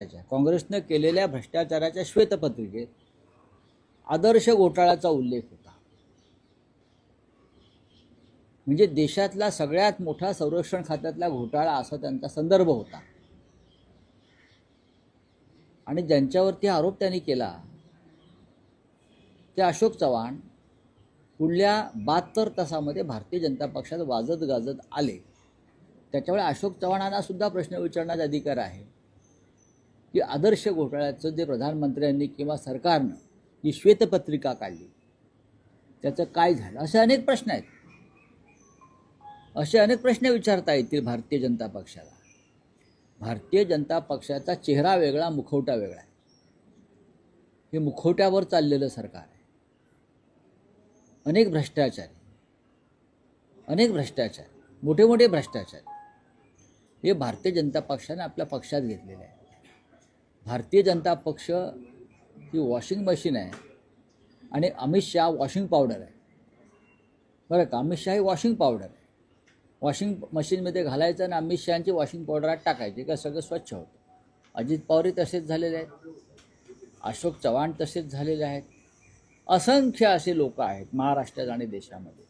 त्याच्या काँग्रेसनं केलेल्या भ्रष्टाचाराच्या श्वेतपत्रिकेत आदर्श घोटाळ्याचा उल्लेख होता. म्हणजे देशातला सगळ्यात मोठा संरक्षण खात्यातला घोटाळा असा त्यांचा संदर्भ होता. आणि ज्यांच्यावरती आरोप त्यांनी केला ते अशोक चव्हाण पुढल्या बहात्तर तासामध्ये भारतीय जनता पक्षात वाजत गाजत आले. त्याच्यामुळे अशोक चव्हाणांना सुद्धा प्रश्न विचारण्याचा अधिकार आहे. की आदर्श घोटाळ्याचं जे प्रधानमंत्र्यांनी किंवा सरकारनं जी श्वेतपत्रिका काढली त्याचं काय झालं? असे अनेक प्रश्न आहेत. असे अनेक प्रश्न विचारता येतील भारतीय जनता पक्षाला. भारतीय जनता पक्षाचा चेहरा वेगळा मुखवटा वेगळा आहे. हे मुखवट्यावर चाललेलं सरकार आहे. अनेक भ्रष्टाचार अनेक भ्रष्टाचार मोठे मोठे भ्रष्टाचार हे भारतीय जनता पक्षाने आपल्या पक्षात घेतलेले आहे भारतीय जनता पक्ष ही वॉशिंग मशीन आहे आणि अमित शहा वॉशिंग पावडर आहे. बरं का? अमित शहा ही वॉशिंग पावडर आहे. वॉशिंग मशीनमध्ये घालायचं आणि अमित शहाची वॉशिंग पावडर आत टाकायची का सगळं स्वच्छ होतं? अजित पवारही तसेच झालेले आहेत. अशोक चव्हाण तसेच झालेले आहेत. असंख्य असे लोक आहेत महाराष्ट्रात आणि देशामध्ये.